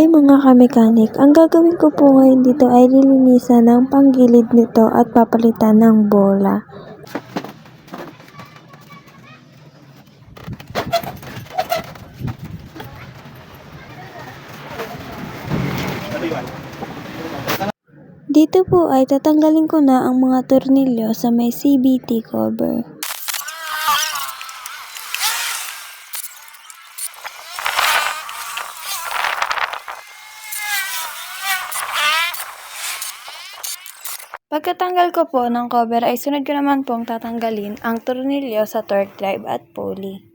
Hi mga kamekanik, ang gagawin ko po ngayon dito ay lilinisan ng panggilid nito at papalitan ng bola. Dito po ay tatanggalin ko na ang mga tornilyo sa may CBT cover. Pagkatanggal ko po ng cover ay sunod ko naman pong tatanggalin ang tornilyo sa torque drive at pulley.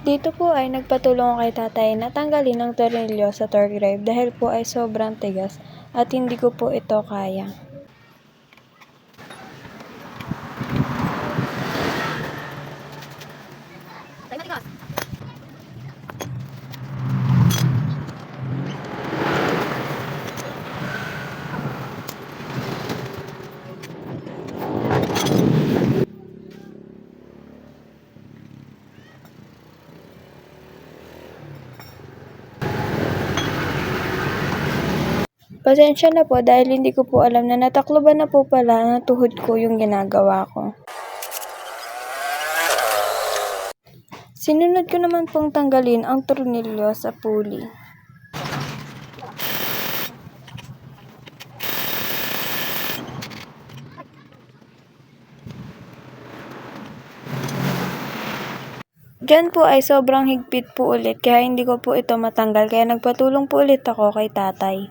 Dito po ay nagpatulong kay tatay na tanggalin ang tornilyo sa torque drive dahil po ay sobrang tigas at hindi ko po ito kaya. Pasensya na po dahil hindi ko po alam na natakloban na po pala ng tuhod ko yung ginagawa ko. Sinunod ko naman pong tanggalin ang tornilyo sa pulley. Diyan po ay sobrang higpit po ulit kaya hindi ko po ito matanggal kaya nagpatulong po ulit ako kay tatay.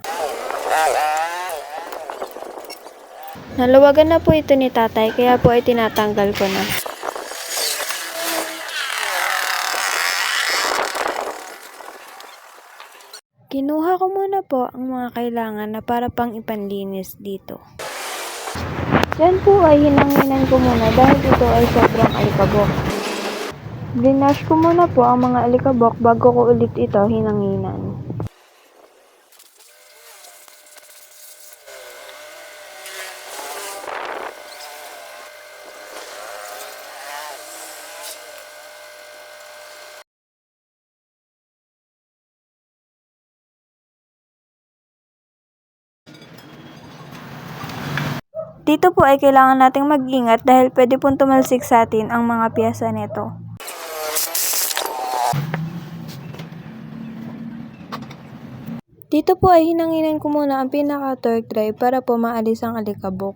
Naluwagan na po ito ni tatay kaya po ay tinatanggal ko na. Kinuha ko muna po ang mga kailangan na para pang ipanlinis dito. Yan po ay hinanginan ko muna dahil ito ay sobrang alikabok. Blinash ko muna po ang mga alikabok bago ko ulit ito hinanginan. Dito po ay kailangan nating mag-ingat dahil pwede pong tumalsik sa atin ang mga piyesa nito. Dito po ay hinanginan ko muna ang pinaka-torque drive para po maalis ang alikabok.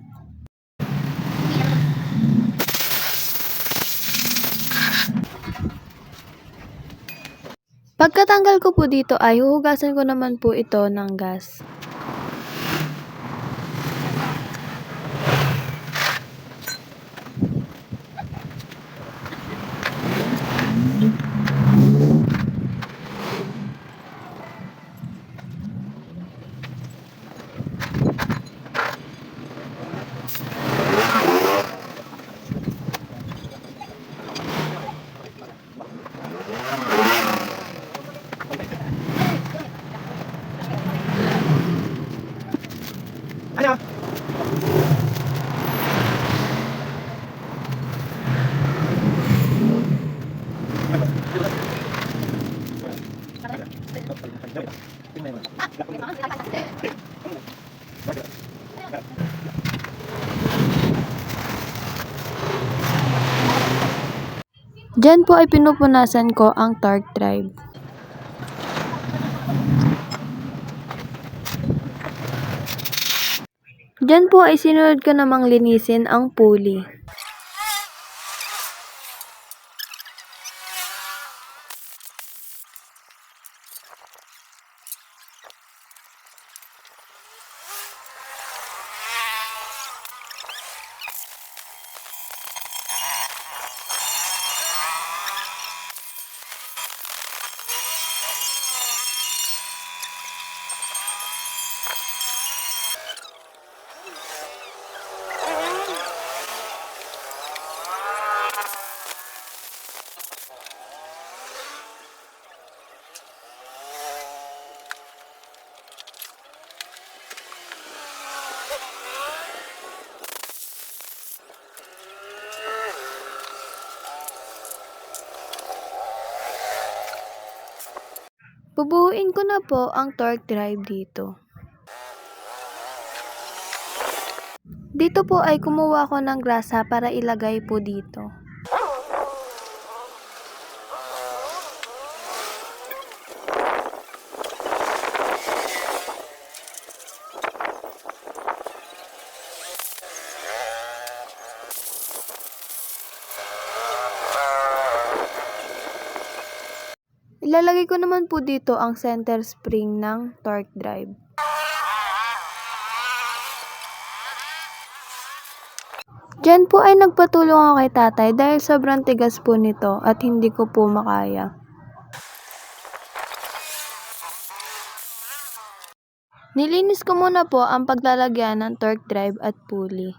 Pagkatanggal ko po dito ay huhugasan ko naman po ito ng gas. Diyan po ay pinupunasan ko ang torque drive. Diyan po ay sinunod ko namang linisin ang pulley. Bubuhuin ko na po ang torque drive dito. Dito po ay kumuha ko ng grasa para ilagay po dito. Ilalagay ko naman po dito ang center spring ng torque drive. Diyan po ay nagpatulong ako kay tatay dahil sobrang tigas po nito at hindi ko po makaya. Nilinis ko muna po ang paglalagyan ng torque drive at pulley.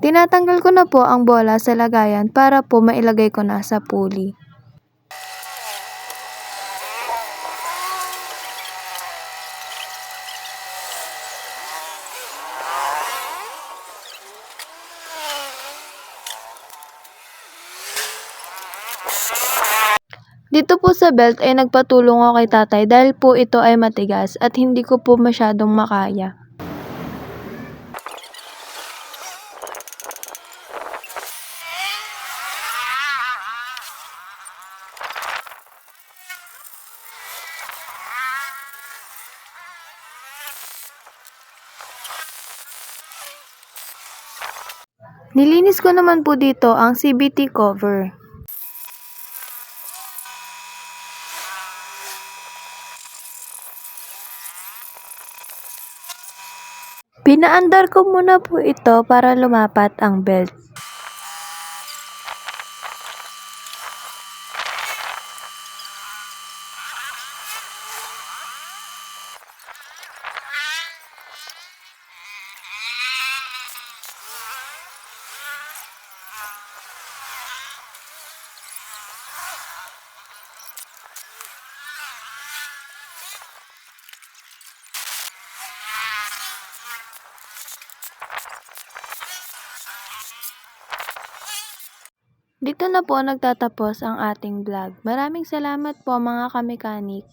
Tinatanggal ko na po ang bola sa lagayan para po mailagay ko na sa pulley. Dito po sa belt ay nagpatulong ako kay tatay dahil po ito ay matigas at hindi ko po masyadong makaya. Nilinis ko naman po dito ang CBT cover. Pinaandar ko muna po ito para lumapat ang belt. Dito na po nagtatapos ang ating vlog. Maraming salamat po mga kamekanik.